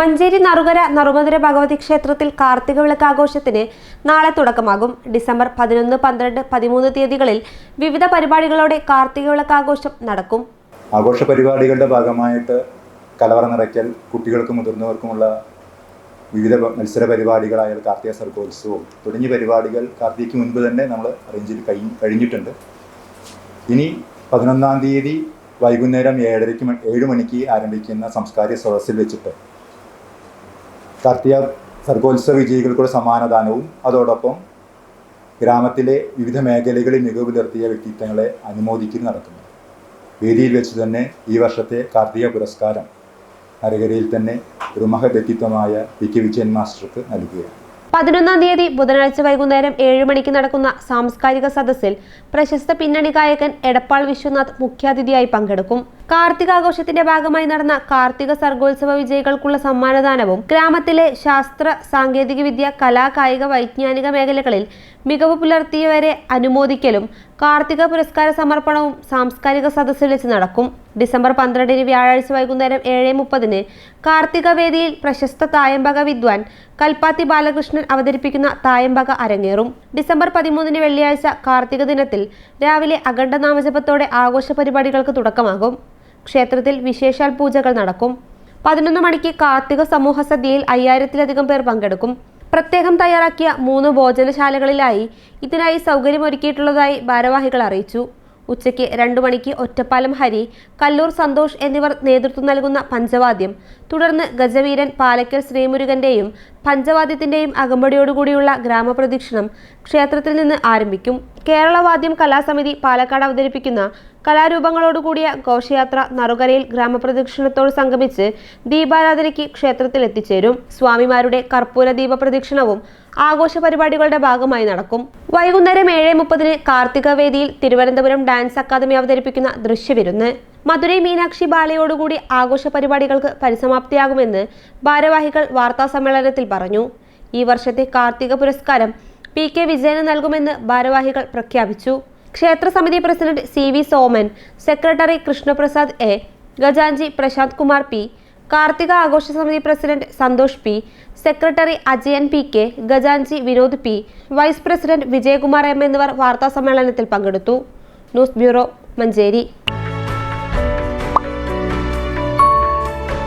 Manjeri Narukara Narumadhura Bhagavathi ക്ഷേത്രത്തിൽ കാർത്തിക വിളക്ക് ആഘോഷത്തിന് നാളെ തുടക്കമാകും. ഡിസംബർ പതിനൊന്ന് പന്ത്രണ്ട് പതിമൂന്ന് തീയതികളിൽ വിവിധ പരിപാടികളോടെ കാർത്തിക വിളക്ക് ആഘോഷം നടക്കും. ആഘോഷ പരിപാടികളുടെ ഭാഗമായിട്ട് കലവറ നിറയ്ക്കൽ കുട്ടികൾക്കും മുതിർന്നവർക്കുമുള്ള വിവിധ മത്സര പരിപാടികളായ കാർത്തിക സർഗോത്സവം തുടങ്ങിയ പരിപാടികൾ കാർത്തികയ്ക്ക് മുൻപ് തന്നെ നമ്മൾ അറേഞ്ച് ചെയ്ത് കഴി കഴിഞ്ഞിട്ടുണ്ട്. ഇനി പതിനൊന്നാം തീയതി വൈകുന്നേരം ഏഴരയ്ക്ക് ഏഴ് മണിക്ക് ആരംഭിക്കുന്ന സംസ്കാരിക സദസ്സിൽ വെച്ചിട്ട് കാർത്തിക സർഗോത്സവ വിജയികൾക്കുള്ള സമ്മാനദാനവും അതോടൊപ്പം ഗ്രാമത്തിലെ വിവിധ മേഖലകളിൽ മികവ് പുലർത്തിയ വ്യക്തിത്വങ്ങളെ അനുമോദിക്കൽ നടക്കുന്നു വേദിയിൽ വെച്ച് തന്നെ ഈ വർഷത്തെ കാർത്തിക പുരസ്കാരം നരകരയിൽ തന്നെ ഒരു മഹത് വ്യക്തിത്വമായ പി കെ വിജയൻ മാസ്റ്റർക്ക് നൽകുകയാണ്. പതിനൊന്നാം തീയതി ബുധനാഴ്ച വൈകുന്നേരം ഏഴ് മണിക്ക് നടക്കുന്ന സാംസ്കാരിക സദസ്സിൽ പ്രശസ്ത പിന്നണി ഗായകൻ എടപ്പാൾ വിശ്വനാഥ് മുഖ്യാതിഥിയായി പങ്കെടുക്കും. കാർത്തികാഘോഷത്തിന്റെ ഭാഗമായി നടന്ന കാർത്തിക സർഗോത്സവ വിജയികൾക്കുള്ള സമ്മാനദാനവും ഗ്രാമത്തിലെ ശാസ്ത്ര സാങ്കേതിക വിദ്യ കലാ കായിക വൈജ്ഞാനിക മേഖലകളിൽ മികവ് പുലർത്തിയവരെ അനുമോദിക്കലും കാർത്തിക പുരസ്കാര സമർപ്പണവും സാംസ്കാരിക സദസ്സിൽ വെച്ച് നടക്കും. ഡിസംബർ പന്ത്രണ്ടിന് വ്യാഴാഴ്ച വൈകുന്നേരം ഏഴ് മുപ്പതിന് കാർത്തിക വേദിയിൽ പ്രശസ്ത തായമ്പക വിദ്വാൻ കൽപ്പാത്തി ബാലകൃഷ്ണൻ അവതരിപ്പിക്കുന്ന തായമ്പക അരങ്ങേറും. ഡിസംബർ പതിമൂന്നിന് വെള്ളിയാഴ്ച കാർത്തിക ദിനത്തിൽ രാവിലെ അഖണ്ഡ നാമജപത്തോടെ ആഘോഷ പരിപാടികൾക്ക് തുടക്കമാകും. ക്ഷേത്രത്തിൽ വിശേഷാൽ പൂജകൾ നടക്കും. പതിനൊന്ന് മണിക്ക് കാർത്തിക സമൂഹ സദ്യയിൽ അയ്യായിരത്തിലധികം പേർ പങ്കെടുക്കും. പ്രത്യേകം തയ്യാറാക്കിയ മൂന്ന് ഭോജനശാലകളിലായി ഇതിനായി സൗകര്യമൊരുക്കിയിട്ടുള്ളതായി ഭാരവാഹികൾ അറിയിച്ചു. ഉച്ചയ്ക്ക് രണ്ടു മണിക്ക് ഒറ്റപ്പാലം ഹരി കല്ലൂർ സന്തോഷ് എന്നിവർ നേതൃത്വം നൽകുന്ന പഞ്ചവാദ്യം തുടർന്ന് ഗജവീരൻ പാലക്കൽ ശ്രീമുരുകന്റെയും പഞ്ചവാദ്യത്തിന്റെയും അകമ്പടിയോടുകൂടിയുള്ള ഗ്രാമപ്രദക്ഷിണം ക്ഷേത്രത്തിൽ നിന്ന് ആരംഭിക്കും. കേരളവാദ്യം കലാസമിതി പാലക്കാട് അവതരിപ്പിക്കുന്ന കലാരൂപങ്ങളോടുകൂടിയ ഘോഷയാത്ര നറുകരയിൽ ഗ്രാമപ്രദക്ഷിണത്തോട് സംഗമിച്ച് ദീപാരാധനയ്ക്ക് ക്ഷേത്രത്തിൽ എത്തിച്ചേരും സ്വാമിമാരുടെ കർപ്പൂര ദീപ പ്രദക്ഷിണവും ആഘോഷ പരിപാടികളുടെ ഭാഗമായി നടക്കും. വൈകുന്നേരം ഏഴ് മുപ്പതിന് കാർത്തിക വേദിയിൽ തിരുവനന്തപുരം ഡാൻസ് അക്കാദമി അവതരിപ്പിക്കുന്ന ദൃശ്യവിരുന്ന്. മധുരൈ മീനാക്ഷി ബാലയോടുകൂടി ആഘോഷ പരിപാടികൾക്ക് പരിസമാപ്തിയാകുമെന്ന് ഭാരവാഹികൾ വാർത്താ സമ്മേളനത്തിൽ പറഞ്ഞു. ഈ വർഷത്തെ കാർത്തിക പുരസ്കാരം പി കെ വിജയന് നൽകുമെന്ന് ഭാരവാഹികൾ പ്രഖ്യാപിച്ചു. ക്ഷേത്ര സമിതി president C V Soman secretary Krishnaprasad A ഗജാൻജി Prashanth Kumar P Karthika ആഘോഷ സമിതി president Santhosh P secretary Ajayan P K ഗജാൻജി Vinod P vice president Vijayakumar M എന്നിവർ വാർത്താ സമ്മേളനത്തിൽ പങ്കെടുത്തു. News bureau Manjeri.